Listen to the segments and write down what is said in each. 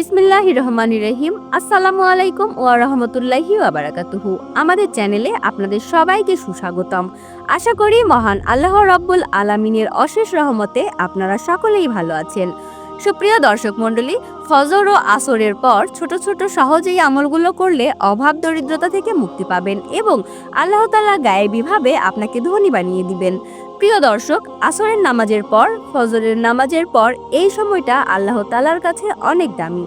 বিসমিল্লাহ রহমান রহিম আসসালামু আলাইকুম ওয়া রহমতুল্লাহি ওয়াবারাকাতুহু আমাদের চ্যানেলে আপনাদের সবাইকে সুস্বাগতম। আশা করি মহান আল্লাহ রব্বুল আলামিনের অশেষ রহমতে আপনারা সকলেই ভালো আছেন। সুপ্রিয় দর্শক মণ্ডলী, ফজর ও আসরের পর ছোট ছোট সহজেই আমলগুলো করলে অভাব দরিদ্রতা থেকে মুক্তি পাবেন এবং আল্লাহ তালা গায়েবীভাবে আপনাকে ধনী বানিয়ে দিবেন। প্রিয় দর্শক, আসরের নামাজের পর, ফজরের নামাজের পর এই সময়টা আল্লাহ তালার কাছে অনেক দামি।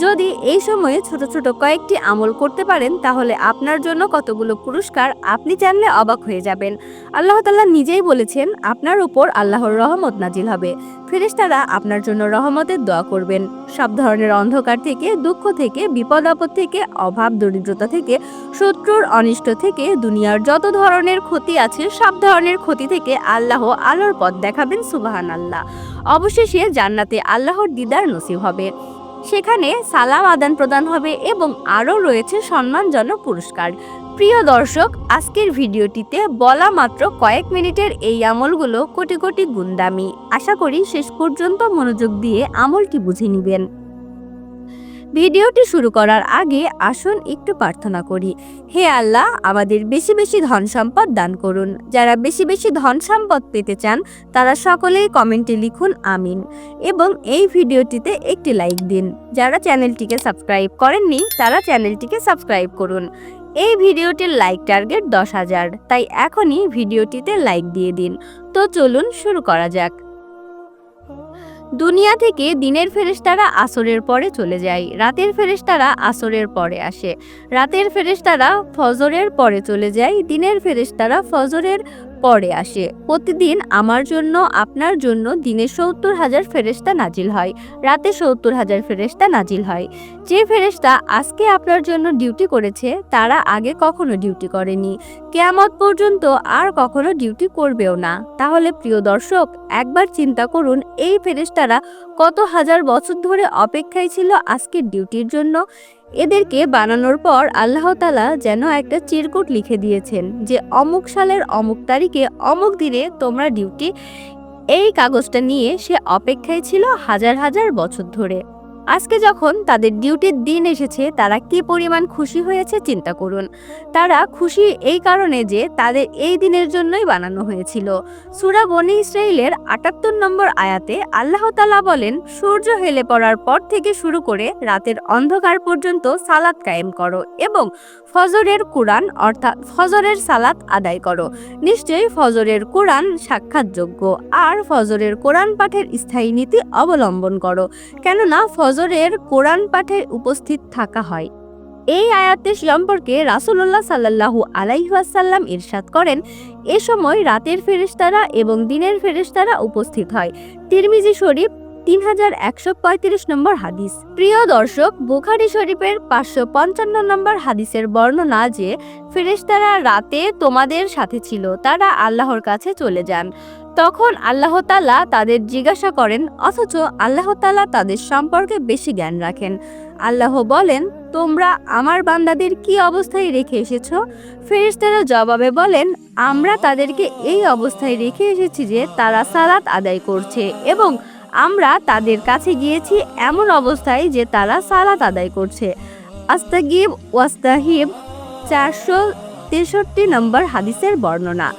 যদি এই সময়ে ছোট ছোট কয়েকটি আমল করতে পারেন, তাহলে আপনার জন্য কতগুলো পুরস্কার আপনি জানলে অবাক হয়ে যাবেন। আল্লাহ তাল্লাহ নিজেই বলেছেন, আপনার উপর আল্লাহর রহমত নাজিল হবে। ফেরেশতারা আপনার জন্য রহমতের দোয়া করবেন। সব ধরনের অন্ধকার থেকে, দুঃখ থেকে, বিপদ আপদ থেকে, অভাব, দরিদ্রতা থেকে, শত্রুর অনিষ্ট থেকে, দুনিয়ার যত ধরনের ক্ষতি আছে, সব ধরনের ক্ষতি থেকে আল্লাহ আলোর পথ দেখাবেন সুবাহান আল্লাহ অবশেষে জান্নাতে আল্লাহর দিদার নসিব হবে। সেখানে সালাম আদান প্রদান হবে এবং আরও রয়েছে সম্মানজনক পুরস্কার। প্রিয় দর্শক, আজকের ভিডিওটিতে বলা মাত্র কয়েক মিনিটের এই আমলগুলো কোটি কোটি গুন্দামি দামি। আশা করি শেষ পর্যন্ত মনোযোগ দিয়ে আমলটি বুঝে নেবেন। ভিডিওটি শুরু করার আগে আসুন একটু প্রার্থনা করি। হে আল্লাহ, আমাদের বেশি বেশি ধন সম্পদ দান করুন। যারা বেশি বেশি ধন সম্পদ পেতে চান, তারা সকলেই কমেন্টে লিখুন আমিন এবং এই ভিডিওটিতে একটি লাইক দিন। যারা চ্যানেলটিকে সাবস্ক্রাইব করেননি, তারা চ্যানেলটিকে সাবস্ক্রাইব করুন। এই ভিডিওটির লাইক টার্গেট দশ হাজার, তাই এখনই ভিডিওটিতে লাইক দিয়ে দিন। তো চলুন শুরু করা যাক। দুনিয়া থেকে দিনের ফেরেশতারা আসরের পরে চলে যায়। রাতের ফেরেশতারা আসরের পরে আসে। রাতের ফেরেশতারা ফজরের পরে চলে যায়। দিনের ফেরেশতারা ফজরের পরে আসে। প্রতিদিন আমার জন্য, আপনার জন্য দিনে সত্তর হাজার ফেরেশতা নাজিল হয়। রাতে সত্তর হাজার ফেরেশতা নাজিল হয়। যে ফেরেশতা আজকে আপনার জন্য ডিউটি করেছে, তারা আগে কখনো ডিউটি করেনি। কেয়ামত পর্যন্ত আর কখনো ডিউটি করবেও না। তাহলে প্রিয় দর্শক, একবার চিন্তা করুন, এই ফেরেশতারা কত হাজার বছর ধরে অপেক্ষায় ছিল আজকের ডিউটির জন্য? এদেরকে বানানোর পর আল্লাহ তালা যেন একটা চিরকুট লিখে দিয়েছেন যে, অমুক সালের অমুক তারিখে অমুক দিনে তোমরা ডিউটি এই কাগজটা নিয়ে সে অপেক্ষায় ছিল হাজার হাজার বছর ধরে। আজকে যখন তাদের ডিউটির দিন এসেছে, তারা কি পরিমাণ খুশি হয়েছে চিন্তা করুন। তারা খুশি এই কারণে যে তাদের এই দিনের জন্যই বানানো হয়েছিল। সুরা বনি ইসরায়েলের আটাত্তর নম্বর আয়াতে আল্লাহ তালা বলেন, সূর্য হেলে পড়ার পর থেকে শুরু করে রাতের অন্ধকার পর্যন্ত সালাত কায়েম করো এবং ফজরের কোরআন অর্থাৎ ফজরের সালাত আদায় করো। নিশ্চয়ই ফজরের কোরআন সাক্ষাৎযোগ্য, আর ফজরের কোরআন পাঠের স্থায়ী নীতি অবলম্বন করো। কেননা ফজরের কোরআন পাঠে উপস্থিত থাকা হয়। এই আয়াতের সম্পর্কে রাসুল্লাহ সাল্লাহু আলাইহাসাল্লাম ইরশাদ করেন, এ সময় রাতের ফেরেশতারা এবং দিনের ফেরেশতারা উপস্থিত হয়। তিরমিজি শরীফ তিন হাজার একশো পঁয়ত্রিশ নম্বর হাদিস। প্রিয় দর্শক, বুখারি শরীফের পাঁচশো পঞ্চান্ন নম্বর হাদিসের বর্ণনা যে, ফেরেশতারা রাতে তোমাদের সাথে ছিল, তারা আল্লাহর কাছে চলে যান। তখন আল্লাহ তালা তাদের জিজ্ঞাসা করেন, অথচ আল্লাহ তালা তাদের সম্পর্কে বেশি জ্ঞান রাখেন। আল্লাহ বলেন, তোমরা আমার বান্দাদের কি অবস্থায় রেখে এসেছ? ফেরেশতারা জবাবে বলেন, আমরা তাদেরকে এই অবস্থায় রেখে এসেছি যে, তারা সালাত আদায় করছে এবং আমরা তাদের কাছে গিয়েছি এমন অবস্থায় যে তারা সালাত আদায় করছে। আস্তাগিব ওয়াস্তাহিব চারশো তেষট্টি নম্বর হাদিসের বর্ণনা।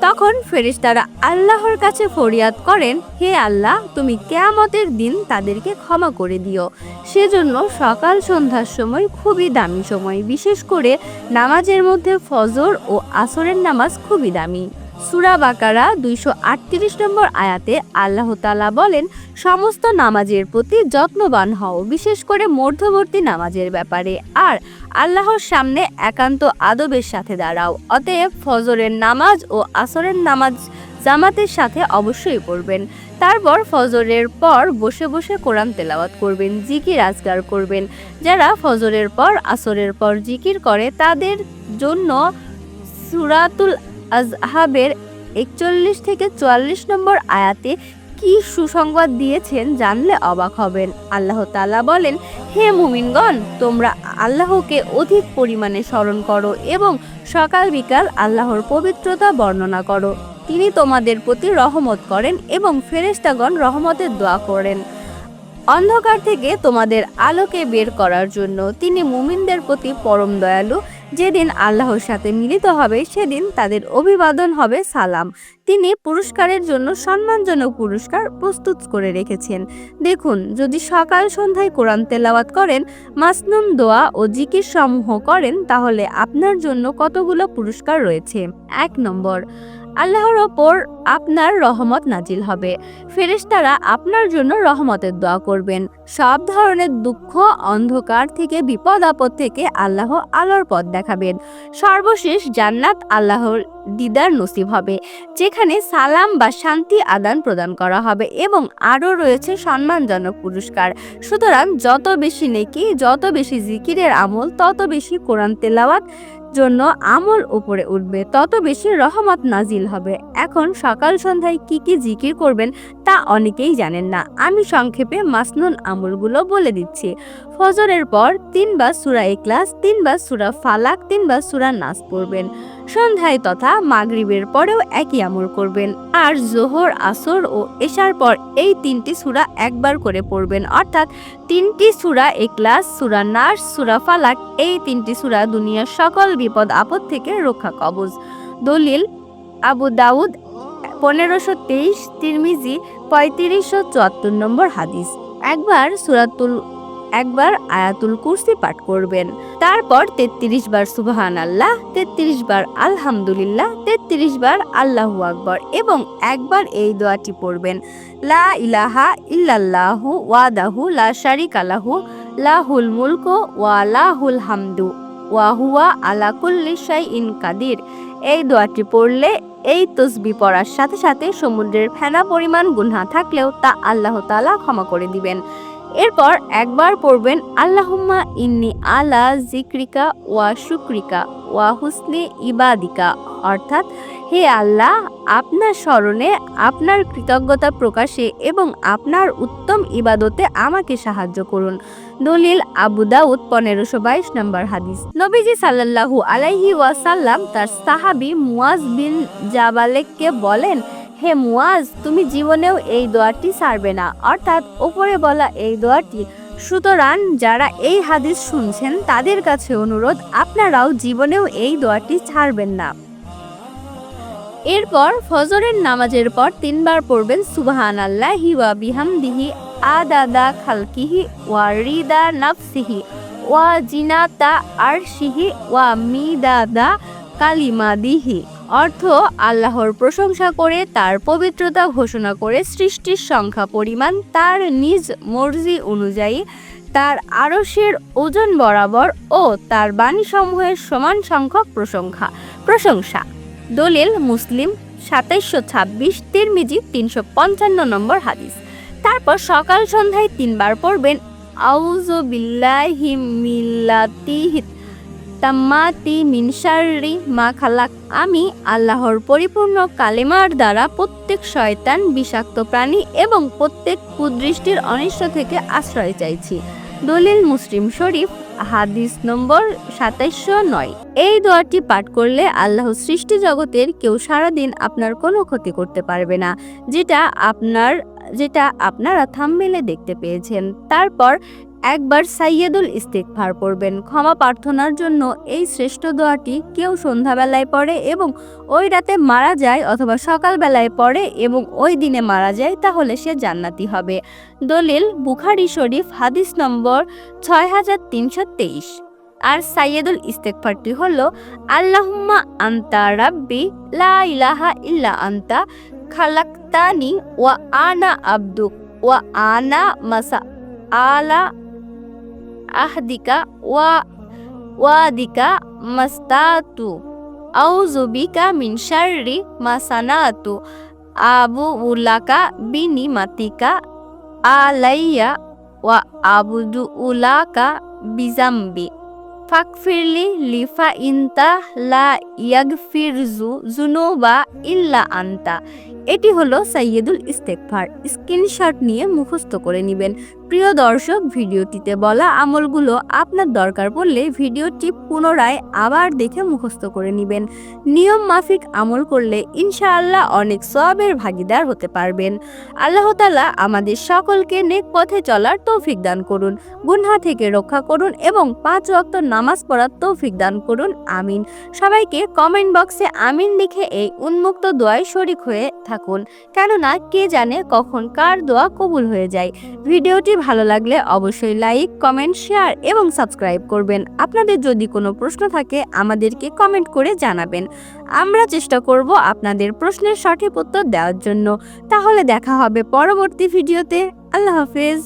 তখন ফেরেশতারা আল্লাহর কাছে ফরিয়াদ করেন, হে আল্লাহ, তুমি কেয়ামতের দিন তাদেরকে ক্ষমা করে দিও। সেজন্য সকাল সন্ধ্যার সময় খুবই দামি সময়, বিশেষ করে নামাজের মধ্যে ফজর ও আসরের নামাজ খুবই দামি। সুরা বাকারা দুইশো আটত্রিশ নম্বর আয়াতে আল্লাহ তালা বলেন, সমস্ত নামাজের প্রতি যত্নবান হও, বিশেষ করে মধ্যবর্তী নামাজের ব্যাপারে। আর আল্লাহর সামনে একান্ত আদবের সাথে দাঁড়াও। অতএব ফজরের নামাজ ও আসরের নামাজ জামাতের সাথে অবশ্যই পড়বেন। তারপর ফজরের পর বসে বসে কোরআন তেলাওয়াত করবেন, জিকির আজগার করবেন। যারা ফজরের পর, আসরের পর জিকির করে, তাদের জন্য সুরাতুল আজহাবের একচল্লিশ থেকে চুয়াল্লিশ নম্বর আয়াতে কি সুসংবাদ দিয়েছেন জানলে অবাক হবেন। আল্লাহ তাআলা বলেন, হে মুমিনগণ, তোমরা আল্লাহকে অধিক পরিমাণে স্মরণ করো এবং সকাল বিকাল আল্লাহর পবিত্রতা বর্ণনা করো। তিনি তোমাদের প্রতি রহমত করেন এবং ফেরেশতাগণ রহমতের দোয়া করেন। অন্ধকার থেকে তোমাদের আলোকে বের করার জন্য তিনি মুমিনদের প্রতি পরম দয়ালু যেদিন আল্লাহর সাথে মিলিত হবে, সেদিন তাদের অভিবাদন হবে সালাম। তিনি পুরস্কারের জন্য সম্মানজনক পুরস্কার প্রস্তুত করে রেখেছেন। দেখুন, যদি সকাল সন্ধ্যায় কোরআন তেলাওয়াত করেন, মাসনুম দোয়া ও জিকির সমূহ করেন, তাহলে আপনার জন্য কতগুলো পুরস্কার রয়েছে? এক নম্বর আল্লাহর ওপর আপনার রহমত নাজিল হবে। ফেরেশতারা আপনার জন্য রহমতের দোয়া করবেন। সব ধরনের দুঃখ, অন্ধকার থেকে, বিপদ, আপদ থেকে আল্লাহ আলোর পথ দেখাবেন। সর্বশেষ জান্নাত আল্লাহর দিদার নসিব হবে, যেখানে সালাম বা শান্তি আদান প্রদান করা হবে এবং আরও রয়েছে সম্মানজনক পুরস্কার। সুতরাং যত বেশি নেকি, যত বেশি জিকিরের আমল, তত বেশি কোরআন তেলাওয়াত জন্য আমল উপরে উঠবে। তত বেশি রহমত নাজিল হবে। এখন সকাল সন্ধ্যায় কি কি জিকির করবেন তা অনেকেই জানেন না। আমি সংক্ষেপে মাসনুন আমলগুলো বলে দিচ্ছি। ফজরের পর তিনবার সুরা এক্লাস তিনবার সুরা ফালাক, তিনবার সুরা নাচ পড়বেন। সন্ধ্যায় তথা মাগরিবের পরেও একই আমল করবেন। আর জোহর, আসর ও এশার পর এই তিনটি সুরা একবার করে পড়বেন। অর্থাৎ তিনটি সুরা এক্লাস সুরা নার্স সুরা ফালাক, এই তিনটি সুরা দুনিয়ার সকল বিপদ আপদ থেকে রক্ষা কবজ। দলিল, আবু দাউদ পনেরোশো তেইশ, তিরমিজি পঁয়ত্রিশশো চুয়াত্তর নম্বর হাদিস। একবার সুরাতুল একবার আয়াতুল কুরসি পাঠ করবেন। তারপর তেত্রিশ বার সুবহান আল্লাহ তেত্রিশ বার আলহামদুলিল্লাহ, তেত্রিশ বার আল্লাহু আকবর এবং একবার এই দোয়াটি পড়বেন। লা ইলাহা ইল্লাল্লাহু ওয়াদাহু লা শারিকা আলাহু লাহুল মুলকু ওয়া লাহুল হামদু ওয়াহুয়া আলা কুল্লি শাইইন কাদির। এই দোয়াটি পড়লে এই তসবি পড়ার সাথে সাথে সমুদ্রের ফেনা পরিমাণ গুনহা থাকলেও তা আল্লাহ তাআলা ক্ষমা করে দিবেন। এরপর একবার পড়বেন, আল্লাহুম্মা ইন্নি আলা জিক্রিকা ওয়া শুক্রিকা ওয়া হুসনে ইবাদিকা। অর্থাৎ, হে আল্লাহ, আপনার স্মরণে আপনার কৃতজ্ঞতা প্রকাশে এবং আপনার উত্তম ইবাদতে আমাকে সাহায্য করুন। দলিল আবু দাউদ, পনেরোশো বাইশ নম্বর হাদিস। নবীজি সাল্লাল্লাহু আলাইহি ওয়াসাল্লাম তার সাহাবি মুয়াজ বিন জাবালেককে বলেন হে মুয়াজ, তুমি জীবনেও এই দোয়াটি ছাড়বে না। অর্থাৎ ওপরে বলা এই দোয়াটি, সুতরাং যারা এই হাদিস শুনছেন, তাদের কাছে অনুরোধ, আপনারাও জীবনেও এই দোয়াটি ছাড়বেন না। এরপর ফজরের নামাজের পর তিনবার পড়বেন সুবহান আল্লাহি ওয়া বিহামদিহি, আদাদা খালকিহি ওয়া রিদা নাফসিহি, ওয়া জিনাতা আরশিহি ওয়া মিদাদা কালিমাদিহি। অর্থ আল্লাহর প্রশংসা করে, তার পবিত্রতা ঘোষণা করে, সৃষ্টির সংখ্যা পরিমাণ, তার নিজ মর্জি অনুযায়ী, তার আরশের ওজন বরাবর ও তার বাণীসমূহের সমান সংখ্যক প্রশংসা প্রশংসা। দলিল মুসলিম, সাতাইশশো ছাব্বিশ, তিরমিজি, তিনশো পঞ্চান্ন নম্বর হাদিস। তারপর সকাল সন্ধ্যায় তিনবার পড়বেন আউজু বিল্লাহি মিল্লাতিহি তাম্মাতি মিনশারি মা খালাক। আমি আল্লাহর পরিপূর্ণ কালেমার দ্বারা প্রত্যেক শয়তান, বিষাক্ত প্রাণী এবং প্রত্যেক কুদৃষ্টির অনিষ্ট থেকে আশ্রয় চাইছি। দলিল মুসলিম শরীফ, হাদিস নম্বর সাতাইশশো নয়। এই দোয়াটি পাঠ করলে আল্লাহ সৃষ্টি জগতের কেউ সারাদিন আপনার কোনো ক্ষতি করতে পারবে না, যেটা আপনার, যেটা আপনারা থামমেলে দেখতে পেয়েছেন। তারপর একবার সাইয়েদুল ইস্তেকভার পড়বেন। ক্ষমা প্রার্থনার জন্য এই শ্রেষ্ঠ দোয়াটি কেউ সন্ধ্যাবেলায় পড়ে এবং ওই রাতে মারা যায় অথবা সকালবেলায় পড়ে এবং ওই দিনে মারা যায়, তাহলে সে জান্নাতি হবে। দলিল, বুখারি শরীফ, হাদিস নম্বর ছয় হাজার তিনশো তেইশ। আর সাইয়েদুল ইস্তেকফারটি হলো, আল্লাহুম্মা আন্তা রাব্বি লা ইলাহা ইল্লা আন্তা খালাক্তানি ওয়া আনা আব্দুক ওয়া আনা মাসা, আলা আহদিকা ওয়া ওয়াদিকা মাস্তাতু আউজুবিকা শাররি মা সানাতু আবু উলাকা মাতিকা আলাইয়া ওয়া আবুদু উলাকা বিজাম্বি ফাকফিরলি লিফা ইনতা লা ইয়াগফিরজু জুনুবা ইল্লা আন্তা এটি হলো সাইয়েদুল ইস্তেকফার স্ক্রিনশট নিয়ে মুখস্থ করে নেবেন। প্রিয় দর্শক, ভিডিওটিতে বলা আমলগুলো আপনার দরকার পড়লে ভিডিওটি পুনরায় আবার দেখে মুখস্থ করে নেবেন। নিয়ম মাফিক আমল করলে ইনশাআল্লাহ অনেক সবের ভাগিদার হতে পারবেন। আল্লাহ তালা আমাদের সকলকে নেক পথে চলার তৌফিক দান করুন, গুনহা থেকে রক্ষা করুন এবং পাঁচ ওয়াক্ত নামাজ পড়ার তৌফিক দান করুন, আমিন। সবাইকে কমেন্ট বক্সে আমিন লিখে এই উন্মুক্ত দোয়ায় শরিক হয়ে থাকুন, কেননা কে জানে কখন কার দোয়া কবুল হয়ে যায়। ভিডিওটি ভালো লাগলে অবশ্যই লাইক কমেন্ট শেয়ার এবং সাবস্ক্রাইব করবেন। আপনাদের যদি কোনো প্রশ্ন থাকে, আমাদেরকে কমেন্ট করে জানাবেন। আমরা চেষ্টা করব আপনাদের প্রশ্নের সঠিক উত্তর দেওয়ার জন্য। তাহলে দেখা হবে পরবর্তী ভিডিওতে। আল্লাহ হাফেজ।